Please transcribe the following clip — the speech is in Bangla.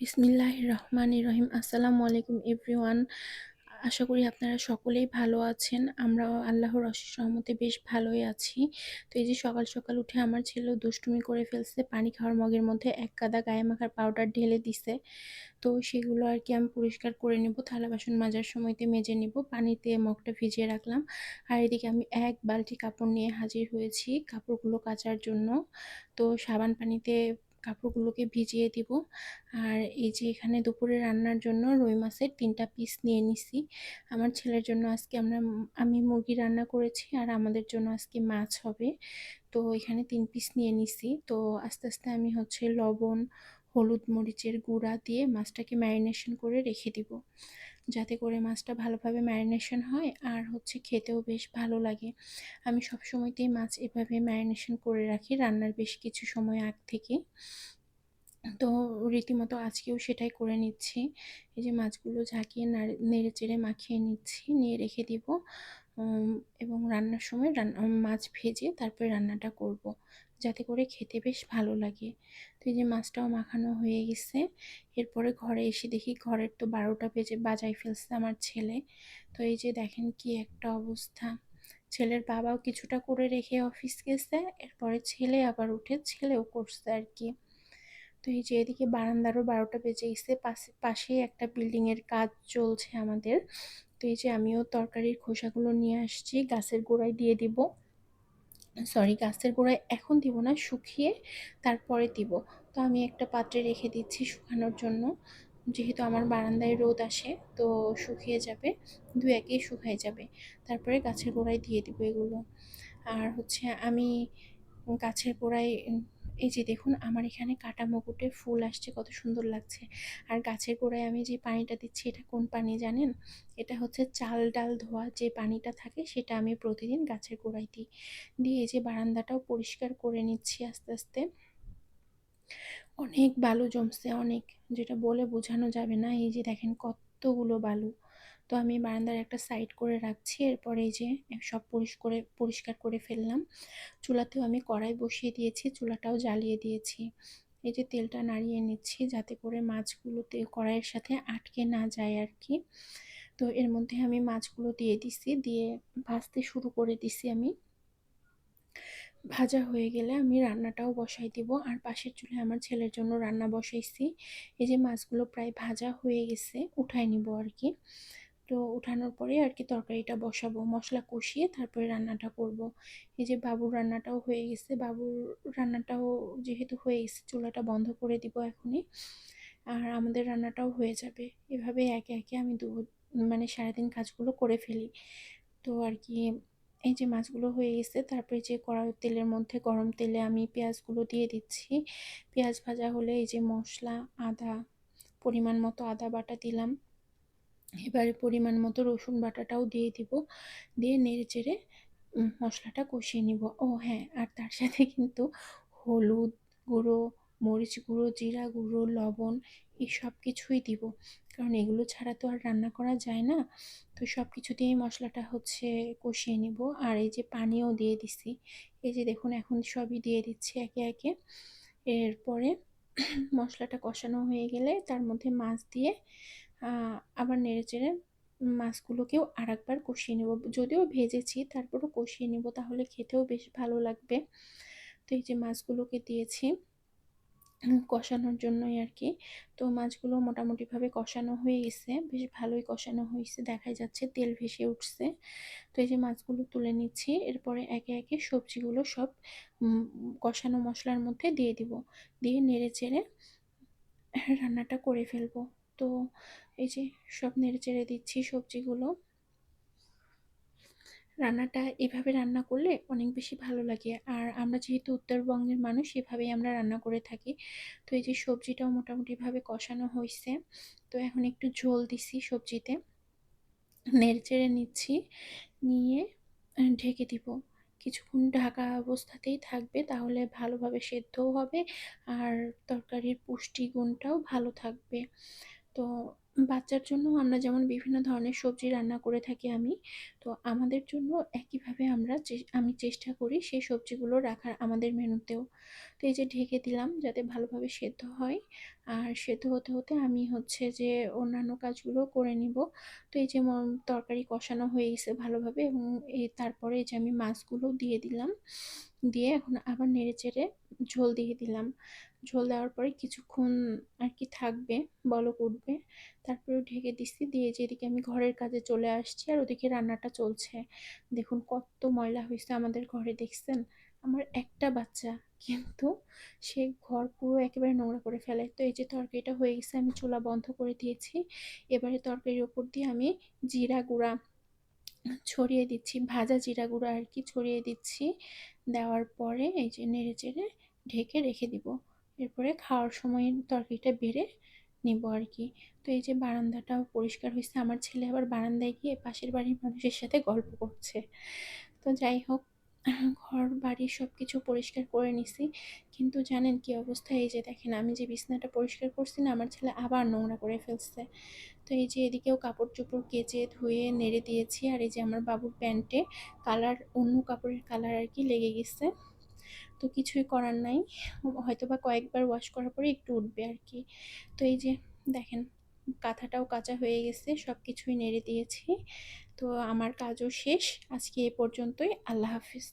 বিসমিল্লাহ রহমান রহিম আসসালামু আলাইকুম এভরিওয়ান। আশা করি আপনারা সকলেই ভালো আছেন। আমরাও আল্লাহর অশেষ রহমতে বেশ ভালোই আছি। তো এই যে সকাল সকাল উঠে আমার ছেলেও দুষ্টুমি করে ফেলছে, পানি খাওয়ার মগের মধ্যে এক কাদা গায়ে মাখার পাউডার ঢেলে দিছে। তো সেগুলো আর কি আমি পরিষ্কার করে নেব, থালা বাসন মাজার সময়তে মেজে নেব, পানিতে মগটা ভিজিয়ে রাখলাম। আর এদিকে আমি এক বালতি কাপড় নিয়ে হাজির হয়েছি, কাপড়গুলো কাচার জন্য। তো সাবান পানিতে কাপড়গুলোকে ভিজিয়ে দিব। আর এই যে এখানে দুপুরে রান্নার জন্য রুই মাছের তিনটা পিস নিয়ে নিছি। আমার ছেলের জন্য আজকে আমরা আমি মুরগি রান্না করেছি আর আমাদের জন্য আজকে মাছ হবে। তো এখানে তিন পিস নিয়ে নিছি। তো আস্তে আস্তে আমি হচ্ছে লবণ হলুদ মরিচের গুঁড়া দিয়ে মাছটাকে ম্যারিনেশন করে রেখে দিব। যাতে করে মাছটা ভালোভাবে ম্যারিনেশন হয় আর হচ্ছে খেতেও বেশ ভালো লাগে। আমি সব সময়তেই মাছ এভাবে ম্যারিনেশন করে রাখি, রান্নার বেশ কিছু সময় আগ থেকে। তো রীতিমতো আজকেও সেটাই করে নিচ্ছি। এই যে মাছগুলো ঝাঁকিয়ে নেড়ে চেড়ে মাখিয়ে নিচ্ছি, নিয়ে রেখে দিব। এবং রান্নার সময় রান্না, মাছ ভেজে তারপরে রান্নাটা করব। যাতে করে খেতে বেশ ভালো লাগে। তো এই যে মাছটাও মাখানো হয়ে গেছে। এরপরে ঘরে এসে দেখি ঘরের তো বারোটা বেজে বাজাই ফেলছে আমার ছেলে। তো এই যে দেখেন কি একটা অবস্থা। ছেলের বাবাও কিছুটা করে রেখে অফিস গেছে, এরপরে ছেলে আবার উঠে ছেলেও করছে আর কি। তো এই যে এদিকে বারান্দারও বারোটা বেজে গেছে, পাশে, পাশেই একটা বিল্ডিংয়ের কাজ চলছে আমাদের। তো এই যে আমিও তরকারির খোসাগুলো নিয়ে আসছি, গাছের গোড়ায় দিয়ে দিব। সরি গাছের গোড়ায় এখন দিব না, শুকিয়ে তারপরে দিব। তো আমি একটা পাত্রে রেখে দিচ্ছি শুকানোর জন্য। যেহেতু আমার বারান্দায় রোদ আসে, তো শুকিয়ে যাবে, দু একে শুকায় যাবে। তারপরে গাছের গোড়ায় দিয়ে দিব এগুলো। আর হচ্ছে আমি গাছের গোড়ায় এই যে দেখুন, আমার এখানে কাটা মুকুটে ফুল আসছে, কত সুন্দর লাগছে। আর গাছের গোড়ায় আমি যে পানিটা দিচ্ছি, এটা কোন পানি জানেন? এটা হচ্ছে চাল ডাল ধোয়া যে পানিটা থাকে, সেটা আমি প্রতিদিন গাছের গোড়ায় দিই। দিয়ে এই যে বারান্দাটাও পরিষ্কার করে নিচ্ছি আস্তে আস্তে। অনেক বালু জমছে, অনেক। যেটা বলে বোঝানো যাবে না, এই যে দেখেন কতগুলো বালু। তো আমি বারান্দার একটা সাইড করে রাখছি। এরপরে এই যে সব পরিষ্কার পরিষ্কার করে ফেললাম। চুলাতেও আমি কড়াই বসিয়ে দিয়েছি, চুলাটাও জ্বালিয়ে দিয়েছি। এই যে তেলটা নাড়িয়ে নিচ্ছি যাতে করে মাছগুলোতে কড়াইয়ের সাথে আটকে না যায় আর কি তো এর মধ্যে আমি মাছগুলো দিয়ে দিছি, দিয়ে ভাজতে শুরু করে দিছি আমি। ভাজা হয়ে গেলে আমি রান্নাটাও বসাই দিব। আর পাশের চুলে আমার ছেলের জন্য রান্না বসাইছি। এই যে মাছগুলো প্রায় ভাজা হয়ে গেছে, উঠাই নিব আর কি তো উঠানোর পরে আর কি তরকারিটা বসাবো। মশলা কষিয়ে তারপরে রান্নাটা করব। এই যে বাবুর রান্নাটাও হয়ে গেছে। বাবুর রান্নাটাও যেহেতু হয়ে গেছে, চুলাটা বন্ধ করে দিব এখনই। আর আমাদের রান্নাটাও হয়ে যাবে। এভাবে একে একে আমি দু মানে সারাদিন কাজগুলো করে ফেলি। তো আর কি এই যে মাছগুলো হয়ে গেছে, তারপরে যে কড়া তেলের মধ্যে গরম তেলে আমি পেঁয়াজগুলো দিয়ে দিচ্ছি। পেঁয়াজ ভাজা হলে এই যে মশলা, আদা, পরিমাণ মতো আদা বাটা দিলাম। এবারে পরিমাণ মতো রসুন বাটাটাও দিয়ে দিব। দিয়ে নেড়ে চেড়ে মশলাটা কষিয়ে নিব। ও হ্যাঁ আর তার সাথে কিন্তু হলুদ গুঁড়ো, মরিচ গুঁড়ো, জিরা গুঁড়ো, লবণ এই সব কিছুই দিব। কারণ এগুলো ছাড়া তো আর রান্না করা যায় না। তো সব কিছু দিয়েই মশলাটা হচ্ছে কষিয়ে নিব। আর এই যে পানিও দিয়ে দিছি। এই যে দেখুন, এখন সবই দিয়ে দিচ্ছি একে একে। এরপরে মশলাটা কষানো হয়ে গেলে তার মধ্যে মাছ দিয়ে আবার নেড়ে চেড়ে মাছগুলোকেও আর একবার কষিয়ে নেব। যদিও ভেজেছি, তারপরও কষিয়ে নেব, তাহলে খেতেও বেশ ভালো লাগবে। তো এই যে মাছগুলোকে দিয়েছি কষানোর জন্যই আর কি। তো মাছগুলো মোটামুটিভাবে কষানো হয়ে গেছে, বেশ ভালোই কষানো হয়েছে, দেখাই যাচ্ছে তেল ভেসে উঠছে। তো এই যে মাছগুলো তুলে নিচ্ছি, এরপরে একে একে সবজিগুলো সব কষানো মশলার মধ্যে দিয়ে দিব। দিয়ে নেড়ে চেড়ে রান্নাটা করে ফেলব। তো এই যে সব নেড়ে চেড়ে দিচ্ছি সবজিগুলো। রান্নাটা এভাবে রান্না করলে অনেক বেশি ভালো লাগে। আর আমরা যেহেতু উত্তরবঙ্গের মানুষ, এভাবেই আমরা রান্না করে থাকি। তো এই যে সবজিটাও মোটামুটিভাবে কষানো হয়েছে তো এখন একটু ঝোল দিছি সবজিতে। নেড়ে চেড়ে নিচ্ছি। নিয়ে ঢেকে দিব। কিছুক্ষণ ঢাকা অবস্থাতেই থাকবে, তাহলে ভালোভাবে সেদ্ধও হবে আর তরকারির পুষ্টিগুণটাও ভালো থাকবে। তো বাচ্চার জন্য আমরা যেমন বিভিন্ন ধরনের সবজি রান্না করে থাকি আমি, তো আমাদের জন্য একইভাবে আমরা আমি চেষ্টা করি সেই সবজিগুলো রাখার আমাদের মেনুতেও। তো এই যে ঢেকে দিলাম যাতে ভালোভাবে সেদ্ধ হয়। আর সেদ্ধ হতে, হতে আমি হচ্ছে যে অন্যান্য কাজগুলো করে নিব। তো এই যে তরকারি কষানো হয়ে গেছে ভালোভাবে এবং এই তারপরে এই যে আমি মাছগুলো দিয়ে দিলাম। দিয়ে এখন আবার নেড়ে চেড়ে ঝোল দিয়ে দিলাম। ঝোল দেওয়ার পরে কিছুক্ষণ আর কি থাকবে, বলক উঠবে। তারপরেও ঢেকে দিচ্ছি দিয়ে যে এদিকে আমি ঘরের কাজে চলে আসছি আর ওদিকে রান্নাটা চলছে। দেখুন কত ময়লা হয়েছে আমাদের ঘরে দেখছেন? আমার একটা বাচ্চা, কিন্তু সে ঘর পুরো একেবারে নোংরা করে ফেলে। তো এই যে তরকারিটা হয়ে গেছে, আমি চুলা বন্ধ করে দিয়েছি। এবারে তরকারির ওপর দিয়ে আমি জিরা গুঁড়া ছড়িয়ে দিচ্ছি, ভাজা জিরা গুঁড়া আর কি ছড়িয়ে দিচ্ছি। দেওয়ার পরে এই যে নেড়ে চেড়ে ঢেকে রেখে দিব। এরপরে খাওয়ার সময় তরকারিটা বেড়ে নিব আর কি। তো এই যে বারান্দাটাও পরিষ্কার হয়েছে। আমার ছেলে আবার বারান্দায় গিয়ে পাশের বাড়ির মানুষের সাথে গল্প করছে। তো যাই হোক ঘর, বাড়ি সব কিছু পরিষ্কার করে নিছি। কিন্তু জানেন কি অবস্থা? এই যে দেখেন, আমি যে বিছানাটা পরিষ্কার করছি না, আমার ছেলে আবার নোংরা করে ফেলছে। তো এই যে এদিকেও কাপড় চোপড় কেচে, ধুয়ে, নেড়ে দিয়েছি। আর এই যে আমার বাবুর প্যান্টে কালার, অন্য কাপড়ের কালার আর কি লেগে গেছে। তো কিছুই করার নাই। হয়তো বা কয়েকবার ওয়াশ করার পরে একটু উঠবে আর কি। তো এই যে দেখেন কাঁথাটাও কাঁচা হয়ে গেছে সব কিছুই নেড়ে দিয়েছি। তো আমার কাজও শেষ। আজকে এ পর্যন্তই। আল্লাহ হাফিজ।